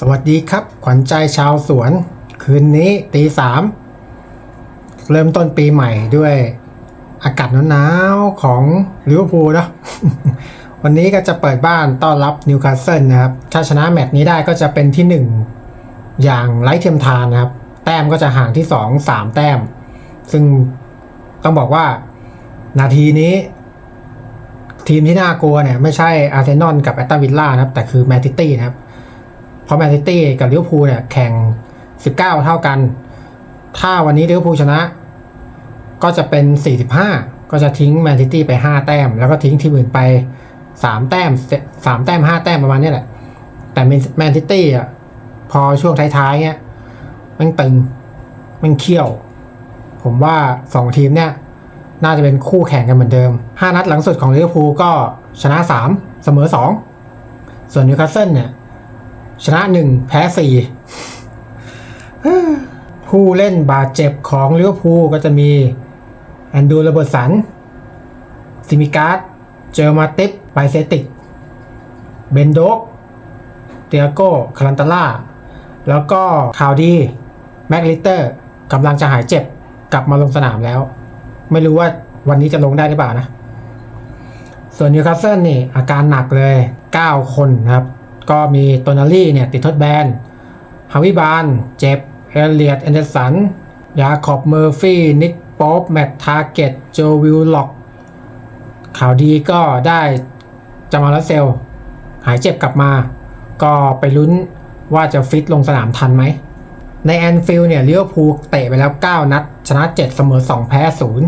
สวัสดีครับ ขวัญใจชาวสวน คืนนี้ตีสามเริ่มต้นปีใหม่ด้วยอากาศหนาวๆของลิเวอร์พูลนะวันนี้ก็จะเปิดบ้านต้อนรับนิวคาสเซิลนะครับ ถ้าชนะแมตช์นี้ได้ก็จะเป็นที่หนึ่งอย่างไร้เทียมทานนะครับ แต้มก็จะห่างที่สองสามแต้ม ซึ่งต้องบอกว่านาทีนี้ ทีมที่น่ากลัวเนี่ย ไม่ใช่อาร์เซนอลกับแอตตันวิลล่านะครับ แต่คือแมนซิตี้นะครับ เพราะแมนซิตี้กับลิเวอร์พูลเนี่ยแข่ง 19 เท่ากัน ถ้าวันนี้ลิเวอร์พูลชนะ ก็จะเป็น 45 ก็จะทิ้งแมนซิตี้ไป 5 แต้ม แล้วก็ทิ้งทีมอื่นไป 3 แต้ม 3 แต้ม 5 แต้มประมาณนี้แหละ แต่แมนซิตี้อะพอช่วงท้ายๆเนี่ยมันตึงมันเขี้ยว ผมว่า 2 ทีมเนี่ยน่าจะเป็นคู่แข่งกันเหมือนเดิม 5 นัดหลังสุดของลิเวอร์พูลก็ชนะ 3 เสมอ 2 ส่วนนิวคาสเซิลเนี่ย ชนะหนึ่งแพ้สี่ผู้เล่นบาดเจ็บของลิเวอร์พูลก็จะมี แอนดูระเบิดสัน ซิมิการ์ด เจอมาติปไบเซติก เบนโดกเตียโกคารันตาล่า แล้วก็ข่าวดี แม็กลิเตอร์กำลังจะหายเจ็บกลับมาลงสนามแล้ว ไม่รู้ว่าวันนี้จะลงได้หรือเปล่านะ ส่วนนิวคาสเซิลนี่อาการหนักเลย 9 คนครับ ก็มีโตนาลี่เนี่ยติดทดแบนฮาวิบาน เจ็บ เอเลียดแอนเดอร์สัน ยาคอบเมอร์ฟี่ นิกป๊อปแมตทาร์เก็ต โจวิลล็อก ข่าวดีก็ได้จามาลเซล หายเจ็บกลับมา ก็ไปลุ้นว่าจะฟิตลงสนามทันไหม ในแอนฟิลเนี่ยลิเวอร์พูลเตะไปแล้ว 9 นัด ชนะ 7 เสมอ 2 แพ้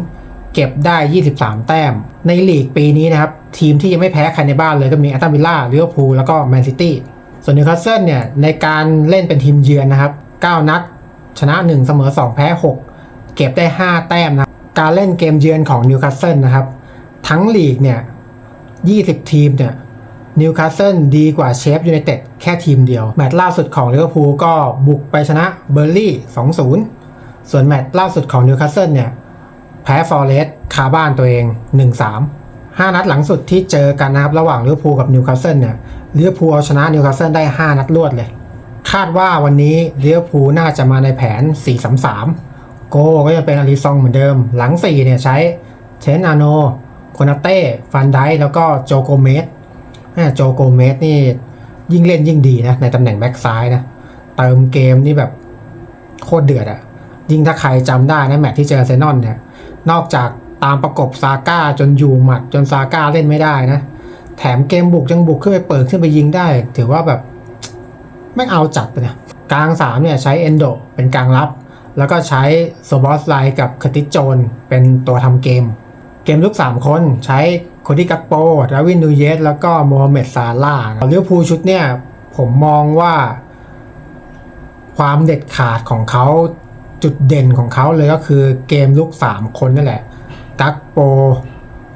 0 เก็บได้ 23 แต้ม ในลีกปีนี้นะครับ ทีมที่ยังไม่แพ้ใครในบ้านเลยก็มีแอตตันวิลล่าลิเวอร์พูลแล้วก็แมนซิตี้ส่วนนิวคาสเซิลเนี่ยในการเล่นเป็นทีมเยือนนะครับ 9 นัด ชนะ 1 เสมอ 2 แพ้ 6 เก็บได้ 5 แต้มนะการเล่นเกมเยือนของนิวคาสเซิลนะครับ ทั้งลีกเนี่ย20 ทีมเนี่ยนิวคาสเซิลดีกว่าเชฟยูไนเต็ดแค่ทีมเดียว แมตช์ล่าสุดของลิเวอร์พูลก็บุกไปชนะเบอร์ลี่ 2-0 ส่วนแมตช์ล่าสุดของนิวคาสเซิลเนี่ยแพ้ฟอร์เรสต์คาบ้านตัวเอง 1-3 5 นัดหลังสุดที่เจอกันนะครับ ระหว่างลิเวอร์พูลกับนิวคาสเซิลเนี่ยลิเวอร์พูลเอาชนะนิวคาสเซิลได้ 5 นัดรวดเลย คาดว่าวันนี้ลิเวอร์พูลน่าจะมาในแผน 4-3-3 โกก็จะเป็นอาริซองเหมือนเดิม หลัง 4 เนี่ยใช้เชนอาโนโคนาเต้ฟันไดแล้วก็โจโกเมสโจโกเมสนี่ยิ่งเล่นยิ่งดีนะ ในตำแหน่งแบ็กซ้ายนะ เติมเกมนี่แบบโคตรเดือดอะยิ่งถ้าใครจำได้นะแมตช์ที่เจอเซนอนเนี่ยนอกจาก ตามประกบซาก้าจนอยู่หมัดจนซาก้าเล่นไม่ได้นะ แถมเกมบุกยังบุกขึ้นไปเปิดขึ้นไปยิงได้ ถือว่าแบบไม่เอาจัดไปนะกลางสามเนี่ยใช้เอนโดเป็นกลางรับ แล้วก็ใช้โซบอสไลกับคติสโจนเป็นตัวทำเกม เกมลุก 3 คนใช้โคดี้กักโปดาวินนูเยส แล้วก็โมฮัมเหม็ดซาร่าห์ลิเวอร์พูชุดเนี่ยผมมองว่า ความเด็ดขาดของเขาจุดเด่นของเขาเลยก็คือเกมลุก 3 คนนั่นแหละ กักโป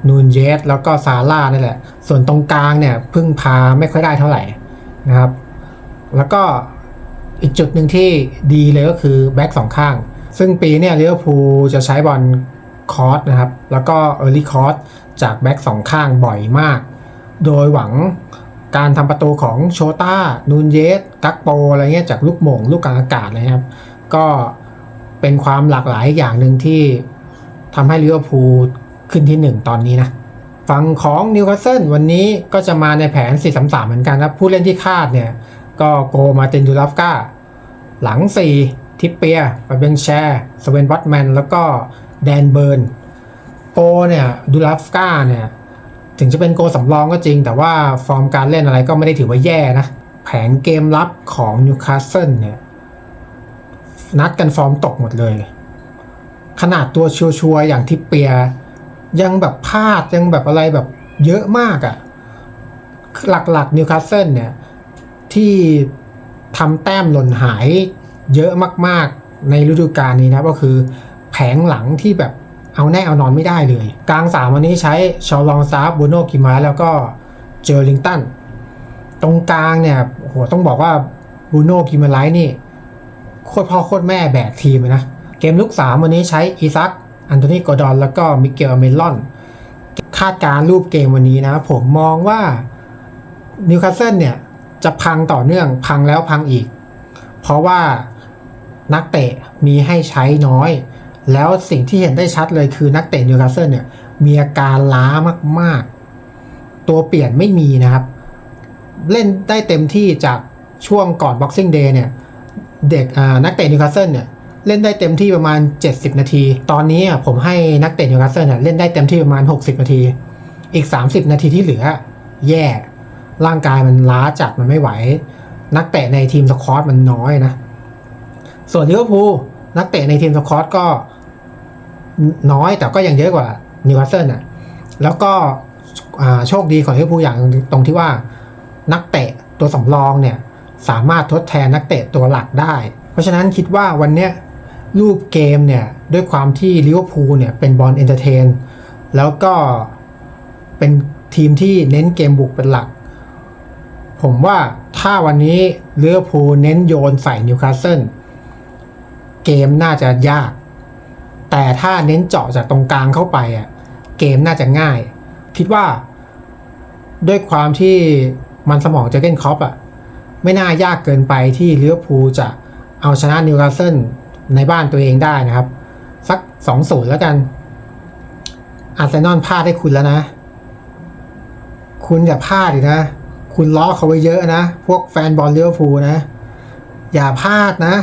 นูนเยส แล้วก็ซาร่านั่แหละ ส่วนตรงกลางเนี่ยพึ่งพาไม่ค่อยได้เท่าไหร่นะครับ แล้วก็อีกจุดหนึ่งที่ดีเลยก็คือแบ็กสองข้าง ซึ่งปีเนี่ยลิเวอร์พูลจะใช้บอลคอร์สนะครับ แล้วก็เออร์ลี่คอร์สจากแบ็กสองข้างบ่อยมาก โดยหวังการทำประตูของโชต้า นูนเยส กักโป อะไรเงี้ยจากลูกโมงลูกกลางอากาศเลยครับ ก็เป็นความหลากหลายอย่างหนึ่งที่ ทำให้ลิเวอร์พูลขึ้นที่หนึ่งตอนนี้นะฝั่งของนิวคาสเซิลวันนี้ก็จะมาในแผน 4-3-3 เหมือนกันนะผู้เล่นที่คาดเนี่ยก็โกมาเตนดูลาฟกาหลัง 4 ทิปเปียฟาเบนแชร์สเวนวัตแมน แล้วก็แดนเบิร์นโปเนี่ยดูลาฟกาเนี่ยถึงจะเป็นโกสำรองก็จริง แต่ว่าฟอร์มการเล่นอะไรก็ไม่ได้ถือว่าแย่นะ แผนเกมรับของนิวคาสเซิลเนี่ยนัดกันฟอร์มตกหมดเลย ขนาดตัวชัวร์ๆอย่างทิปเปีย ยังแบบพลาดยังแบบอะไรแบบเยอะมากอะ่ะ หลักๆนิวคาสเซิลเนี่ย ที่ทำแต้มหล่นหายเยอะมากๆในฤดูกาลนี้นะก็คือแผงหลังที่แบบเอาแน่เอานอนไม่ได้เลย กลางสามวันนี้ใช้ชอลองซาร์บูโนกิมาแล้วก็เจอริงตัน ตรงกลางเนี่ยโหต้องบอกว่าบูโนกิมาไลนี่ โคตรพ่อโคตรแม่แบกทีมนะ เกมลุกสามวันนี้ใช้อีซักอันโทนีโกดอน แล้วก็มิเกลเมลอน คาดการณ์รูปเกมวันนี้นะผมมองว่านิวคาสเซิลเนี่ย จะพังต่อเนื่องพังแล้วพังอีก เพราะว่านักเตะมีให้ใช้น้อย แล้วสิ่งที่เห็นได้ชัดเลยคือนักเตะนิวคาสเซิลเนี่ย มีอาการล้ามาก ๆ ตัวเปลี่ยนไม่มีนะครับ เล่นได้เต็มที่จากช่วงก่อน Boxing Day เนี่ย เด็กอ่านักเตะนิวคาสเซิลเนี่ย เล่นได้เต็มที่ประมาณ 70 นาที ตอนนี้ผมให้นักเตะนิวคาสเซิลเนี่ยเล่นได้เต็มที่ประมาณ 60 นาที อีก 30 นาทีที่เหลือ แย่ ร่างกายมันล้าจัดมันไม่ไหว นักเตะในทีมสควอตมันน้อยนะ ส่วนลิเวอร์พูลนักเตะในทีมสควอตก็น้อยแต่ก็ยังเยอะกว่านิวคาสเซิลน่ะ แล้วก็โชคดีของลิเวอร์พูลอย่างตรงที่ว่านักเตะตัวสำรองเนี่ยสามารถทดแทนนักเตะตัวหลักได้ เพราะฉะนั้นคิดว่าวันเนี้ย รูปเกมเนี่ย ด้วยความที่ลิเวอร์พูลเนี่ยเป็นบอลเอนเตอร์เทน แล้วก็เป็นทีมที่เน้นเกมบุกเป็นหลัก ผมว่าถ้าวันนี้ลิเวอร์พูลเน้นโยนใส่นิวคาสเซิลเกมน่าจะยาก แต่ถ้าเน้นเจาะจากตรงกลางเข้าไปอะเกมน่าจะง่าย คิดว่า ด้วยความที่มันสมองเจะเก้นคอปอะไม่น่ายากเกินไปที่ลิเวอร์พูลจะเอาชนะนิวคาสเซิล ในบ้านตัวเองได้นะครับ สักสองศูนย์แล้วกัน อาร์เซนอลพลาดให้คุณแล้วนะ คุณอย่าพลาดอีกนะ คุณล้อเขาไว้เยอะนะ พวกแฟนบอลเลี้ยวฟูนะ อย่าพลาดนะ